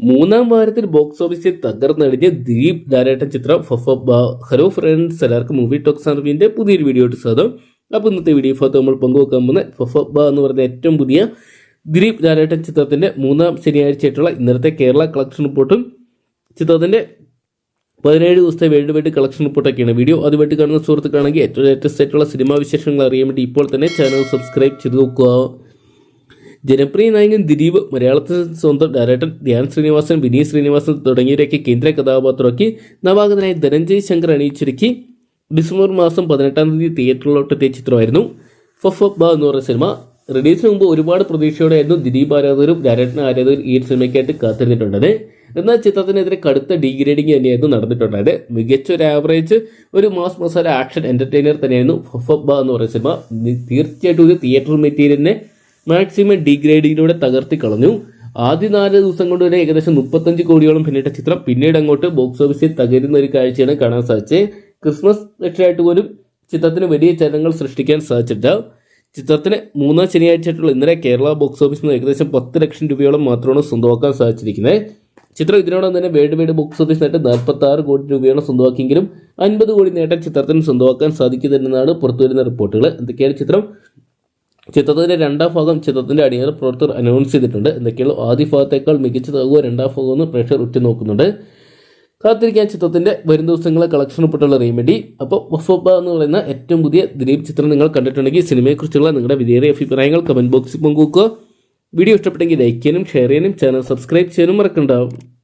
മൂന്നാം വാരത്തിൽ ബോക്സ് ഓഫീസിൽ തകർന്നടിഞ്ഞ ദിലീപ് ധാരാട്ടൻ ചിത്രം ഹലോ ഫ്രണ്ട്സ് എല്ലാവർക്കും മൂവി ടോക്സ് അറിവിന്റെ പുതിയൊരു വീഡിയോ ആയിട്ട് സ്വാഗതം. അപ്പോൾ ഇന്നത്തെ വീഡിയോ ഭാഗത്ത് നമ്മൾ പങ്കുവെക്കാൻ പോകുന്ന ഫഫബ എന്ന് പറയുന്ന ഏറ്റവും പുതിയ ദിലീപ് ധാരാട്ടൻ ചിത്രത്തിന്റെ മൂന്നാം ശനിയാഴ്ചയായിട്ടുള്ള ഇന്നത്തെ കേരള കളക്ഷൻ റിപ്പോർട്ടും ചിത്രത്തിന്റെ പതിനേഴ് ദിവസത്തെ വേൾഡ് വൈഡ് കളക്ഷൻ റിപ്പോർട്ടൊക്കെയാണ് വീഡിയോ അതുമായിട്ട് കാണുന്ന സുഹൃത്തുക്കാണെങ്കിൽ ഏറ്റവും ലേറ്റസ്റ്റ് ആയിട്ടുള്ള സിനിമാ വിശേഷങ്ങൾ അറിയാൻ വേണ്ടി ഇപ്പോൾ തന്നെ ചാനൽ സബ്സ്ക്രൈബ് ചെയ്ത് നോക്കുക ജനപ്രിയ നായകൻ ദിലീപ് മലയാളത്തിൽ സ്വന്തം ഡയറക്ടർ ധ്യാൻ ശ്രീനിവാസൻ വിനീത് ശ്രീനിവാസൻ തുടങ്ങിയവരൊക്കെ കേന്ദ്ര കഥാപാത്രമാക്കി നവാഗതനായ ധനഞ്ജയ് ശങ്കർ അണിയിച്ചൊരുക്കി. ഡിസംബർ മാസം പതിനെട്ടാം തീയതി തിയേറ്ററിലോട്ടെത്തിയ ചിത്രമായിരുന്നു ഫഫ് ബ എന്ന് പറയുന്ന സിനിമ. റിലീസിന് മുമ്പ് ഒരുപാട് പ്രതീക്ഷയോടെയായിരുന്നു ദിലീപ് ആരാധകരും ഡയറക്ടർ ആരാധകരും ഈ സിനിമയ്ക്കായിട്ട് കാത്തിരുന്നിട്ടുണ്ടത് എന്നാൽ ചിത്രത്തിനെതിരെ കടുത്ത ഡീഗ്രേഡിംഗ് തന്നെയായിരുന്നു നടന്നിട്ടുണ്ടായത്. മികച്ച ഒരു ആവറേജ് ഒരു മാസ് മസാല ആക്ഷൻ എന്റർടൈനർ തന്നെയായിരുന്നു ഫഫബ എന്ന് പറയുന്ന സിനിമ. തീർച്ചയായിട്ടും ഒരു തിയേറ്റർ മെറ്റീരിയലിനെ മാക്സിമം ഡിഗ്രേഡിങ്ങിലൂടെ തകർത്തി കളഞ്ഞു. ആദ്യ നാല് ദിവസം കൊണ്ട് തന്നെ ഏകദേശം മുപ്പത്തഞ്ച് കോടിയോളം പിന്നിട്ട ചിത്രം പിന്നീട് അങ്ങോട്ട് ബോക്സ് ഓഫീസിൽ തകരുന്ന ഒരു കാഴ്ചയാണ് കാണാൻ സാധിച്ചത്. ക്രിസ്മസ് ലക്ഷ്യമായിട്ട് പോലും ചിത്രത്തിന് വലിയ ചലനങ്ങൾ സൃഷ്ടിക്കാൻ സാധിച്ചിട്ട് ചിത്രത്തിന് മൂന്നാം ശനിയാഴ്ചയായിട്ടുള്ള ഇന്നലെ കേരള ബോക്സ് ഓഫീസിൽ നിന്ന് ഏകദേശം പത്ത് ലക്ഷം രൂപയോളം മാത്രമാണ് സ്വന്തമാക്കാൻ സാധിച്ചിരിക്കുന്നത്. ചിത്രം ഇതിനോടൊപ്പം തന്നെ വേൾഡ് വൈഡ് ബോക്സ് ഓഫീസിനായിട്ട് നാൽപ്പത്തി ആറ് കോടി രൂപയോളം സ്വന്തമാക്കിയെങ്കിലും അൻപത് കോടി നേട്ടം ചിത്രത്തിന് സ്വന്തമാക്കാൻ സാധിക്കുന്നില്ലെന്നാണ് പുറത്തുവരുന്ന റിപ്പോർട്ടുകൾ. എന്തൊക്കെയാണ് ചിത്രം? ചിത്രത്തിന്റെ രണ്ടാം ഭാഗം ചിത്രത്തിന്റെ അണിയറ പ്രവർത്തകർ അനൗൺസ് ചെയ്തിട്ടുണ്ട്. എന്തൊക്കെയാണ്? ആദ്യ ഭാഗത്തേക്കാൾ മികച്ചതാകുക രണ്ടാം ഭാഗം എന്ന് പ്രേക്ഷകർ ഉറ്റുനോക്കുന്നുണ്ട്. കാത്തിരിക്കാൻ ചിത്രത്തിന്റെ വരും ദിവസങ്ങളെ കളക്ഷൻ ഉൾപ്പെട്ടുള്ള റീമഡി അപ്പോൾ വഫോബ എന്ന് പറയുന്ന ഏറ്റവും പുതിയ ദിലീപ് ചിത്രം നിങ്ങൾ കണ്ടിട്ടുണ്ടെങ്കിൽ സിനിമയെക്കുറിച്ചുള്ള നിങ്ങളുടെ വിധേയ അഭിപ്രായങ്ങൾ കമന്റ് ബോക്സിൽ പങ്കുവെക്കുക. വീഡിയോ ഇഷ്ടപ്പെട്ടെങ്കിൽ ലൈക്ക് ചെയ്യാനും ഷെയർ ചെയ്യാനും ചാനൽ സബ്സ്ക്രൈബ് ചെയ്യാനും മറക്കണ്ടാവും